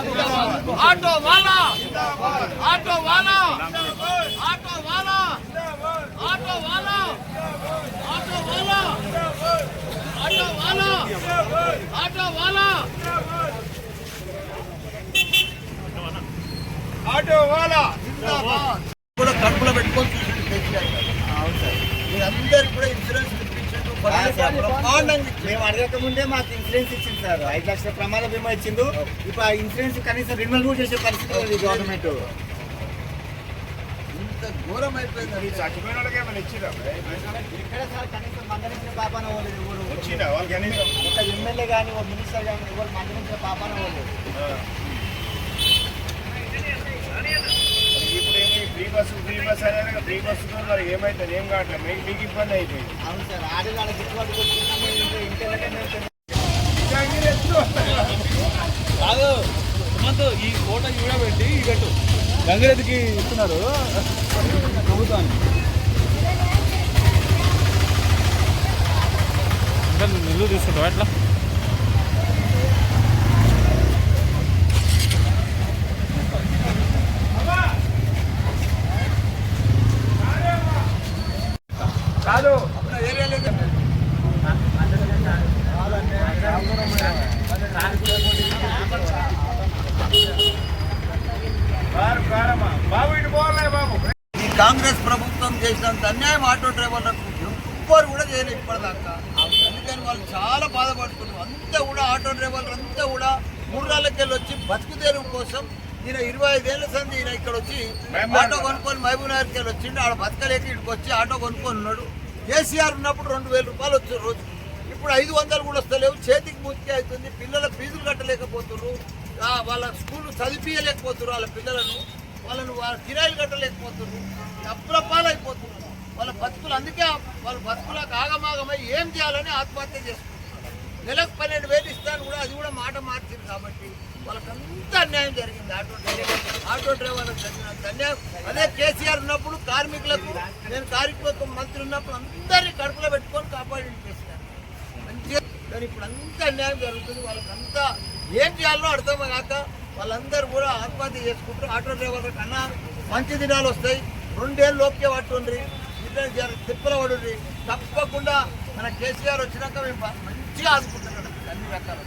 Auto వాలా! Auto వాలా! Auto వాలా! ఆటో వాలా! ఆటో వాలా! ఆటో వాలా! ఆటో వాలా! ఆటో వాలా! కూడా కడుపులో పెట్టుకొని చూసిండు కేసీఆర్ గారు. మీరందరికీ కూడా ఇన్సూరెన్స్ ఇప్పించిండు బ్రహ్మాండంగా ఇచ్చిండు. మేము అడగక ముందే మాకు ఇన్సూరెన్స్ ఇచ్చింది సార్. ఐదు లక్షల ప్రమాద బీమా ఇచ్చిండు. ఇప్పుడు ఆ ఇన్సూరెన్స్ కనీసం రెన్యువల్ కూడా చేసే పరిస్థితి ఉంది గవర్నమెంట్ ఇంత ఘోరం అయిపోయింది. చచ్చిపోయిన వాళ్ళకి ఏమైనా ఇచ్చిరా? ఎక్కడ సార్ కనీసం మందలించిన పాపాన వాళ్ళు ఎవరు. వచ్చిందా వాళ్ళకి కనీసం? ఒక ఎమ్మెల్యే కానీ ఒక మినిస్టర్ కానీ ఎవరు మందలించిన పాపాన వాళ్ళు ఇప్పుడు ఏమి ఫ్రీ బస్సు ఫ్రీ బస్ అనేది ఫ్రీ బస్సు మరి ఏమైతుంది? ఏం కావట్లేదు మీకు మీకు ఇబ్బంది అయిపోయింది. అవును సార్ గిట్టుబాటు కాదు సుమంత్ ఈ ఫోటో చూడబెట్టి ఇగట్టు గంగిరెద్దుకి ఇస్తున్నారు. ప్రభుత్వాన్ని. నిల్లు తీసుకుంటావు ఎట్లా? కాంగ్రెస్ ప్రభుత్వం చేసినంత అన్యాయం ఆటో డ్రైవర్లకు ఎవ్వరు కూడా చేయలేదు ఇప్పటిదాకా. అందుకని వాళ్ళు చాలా బాధపడుతున్నారు. అంతా కూడా ఆటో డ్రైవర్లు అంతా కూడా మూడాలకెళ్ళి వచ్చి బతుకు తెరువు కోసం ఈయన ఇరవై ఐదేళ్ళ సంది ఈయన ఇక్కడ వచ్చి ఆటో కొనుక్కొని మహబూబ్ నగర్కి వెళ్ళి వచ్చిండు ఆడ బతకలేక ఇక్కడికి వచ్చి ఆటో కొనుక్కొని ఉన్నాడు. కేసీఆర్ ఉన్నప్పుడు రెండు వేల రూపాయలు వచ్చారు రోజు. ఇప్పుడు ఐదు వందలు కూడా వస్తలేవు. చేతికి ముత్తి అవుతుంది. పిల్లల ఫీజులు కట్టలేకపోతున్నారు వాళ్ళ స్కూల్ చదివించలేకపోతున్నారు వాళ్ళ పిల్లలను. వాళ్ళను వాళ్ళ కిరాయిలు కట్టలేకపోతున్నారు. అప్పుల పాలైపోతున్నారు వాళ్ళ బతుకులు అందుకే వాళ్ళ బతుకులకు ఆగమాగమై ఏం చేయాలని ఆత్మహత్య చేసుకుంటున్నారు. నెలకు పన్నెండు వేలు ఇస్తాను కూడా అది కూడా మాట మార్చింది కాబట్టి వాళ్ళకంతా అన్యాయం జరిగింది. ఆటో డ్రైవర్ ఆటో డ్రైవర్లకు జరిగినంత అన్యాయం. అదే కేసీఆర్ ఉన్నప్పుడు కార్మికులకు నేను కార్మిక మంత్రి ఉన్నప్పుడు అందరినీ కడుపులో పెట్టుకొని కాపాడి కేసీఆర్. మంచిగా కానీ ఇప్పుడు అంతా అన్యాయం జరుగుతుంది. వాళ్ళకంతా ఏం చేయాలో అర్థం కాక వాళ్ళందరూ కూడా ఆత్మహత్య చేసుకుంటారు. ఆటో డ్రైవర్ల కన్నా మంచి దినాలు వస్తాయి. రెండేళ్ళు లోపే పట్టుండ్రి ఇద్దరు తిప్పల పడుండ్రి. తప్పకుండా మన కేసీఆర్ వచ్చినాక మేము మంచిగా ఆదుకుంటున్నాం అన్ని రకాల.